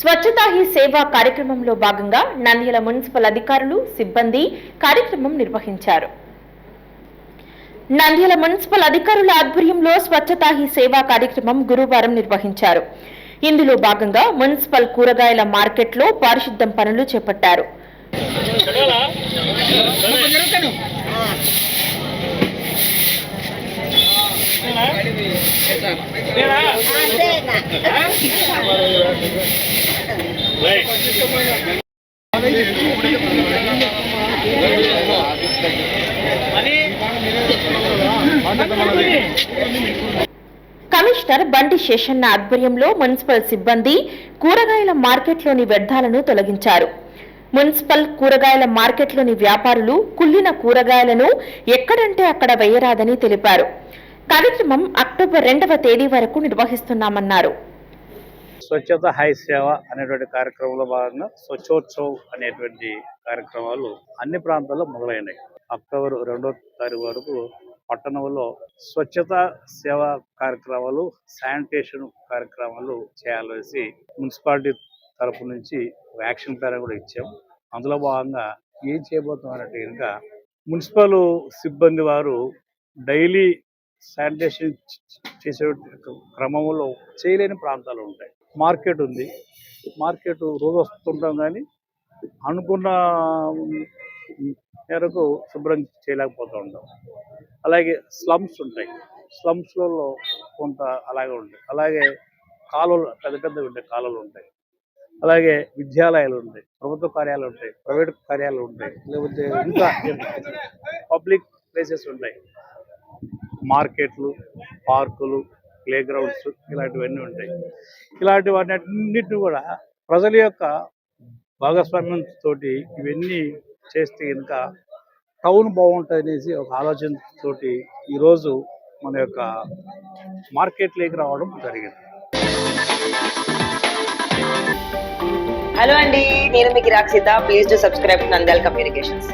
స్వచ్ఛతా he సేవా కార్యక్రమంలో భాగంగా నంద్యాల మున్సిపల్ అధికారులు సిబ్బంది కార్యక్రమం నిర్వహించారు. నంద్యాల మున్సిపల్ అధికారుల ఆధ్వర్యంలో స్వచ్ఛతా హీ సేవా కార్యక్రమం గురువారం నిర్వహించారు. ఇందులో భాగంగా మున్సిపల్ కూరగాయల మార్కెట్లో పారిశుద్ధం పనులు చేపట్టారు. కమిషనర్ బండి శేషన్న ఆధ్వర్యంలో మున్సిపల్ సిబ్బంది కూరగాయల మార్కెట్లోని వ్యర్థాలను తొలగించారు. మున్సిపల్ కూరగాయల మార్కెట్లోని వ్యాపారులు కుల్లిన కూరగాయలను ఎక్కడంటే అక్కడ వేయరాదని తెలిపారు. కార్యక్రమం అక్టోబర్ రెండవ తేదీ వరకు నిర్వహిస్తున్నామన్నారు. స్వచ్ఛత హై సేవ అనేటువంటి కార్యక్రమంలో భాగంగా స్వచ్ఛోత్సవ్ అనేటువంటి కార్యక్రమాలు అన్ని ప్రాంతాల్లో మొదలైనాయి. అక్టోబర్ రెండో తారీఖు వరకు పట్టణంలో స్వచ్ఛత సేవ కార్యక్రమాలు శానిటేషన్ కార్యక్రమాలు చేయాలనేసి మున్సిపాలిటీ తరపు నుంచి యాక్షన్ ప్లాన్ కూడా ఇచ్చాం. అందులో భాగంగా ఏం చేయబోతున్నారంటే ఇంకా మున్సిపల్ సిబ్బంది వారు డైలీ శానిటేషన్ చేసే క్రమంలో చేయలేని ప్రాంతాలు ఉంటాయి. మార్కెట్ ఉంది. మార్కెట్ రోజు వస్తుంటాం కానీ అనుకున్న మేరకు శుభ్రం చేయలేకపోతూ ఉంటాం. అలాగే స్లమ్స్ ఉంటాయి. స్లమ్స్లలో కొంత అలాగే ఉంటాయి. అలాగే కాలువలు పెద్ద పెద్ద ఉంటాయి. కాలువలు ఉంటాయి. అలాగే విద్యాలయాలు ఉంటాయి. ప్రభుత్వ కార్యాలయాలు ఉంటాయి. ప్రైవేట్ కార్యాలయాలు ఉంటాయి. లేకపోతే ఇంకా పబ్లిక్ ప్లేసెస్ ఉంటాయి. మార్కెట్లు పార్కులు ప్లే గ్రౌండ్స్ ఇలాంటివన్నీ ఉంటాయి. ఇలాంటి వాటిన్నిటిని కూడా ప్రజల యొక్క భాగస్వామ్యంతో తోటి ఇవన్నీ చేస్తే కనుక టౌన్ బాగుంటుంది అనేసి ఒక ఆలోచన తోటి ఈరోజు మన యొక్క మార్కెట్లోకి రావడం జరిగింది. హలో అండి నేను మీకు Rakshita please to subscribe Nandal communications.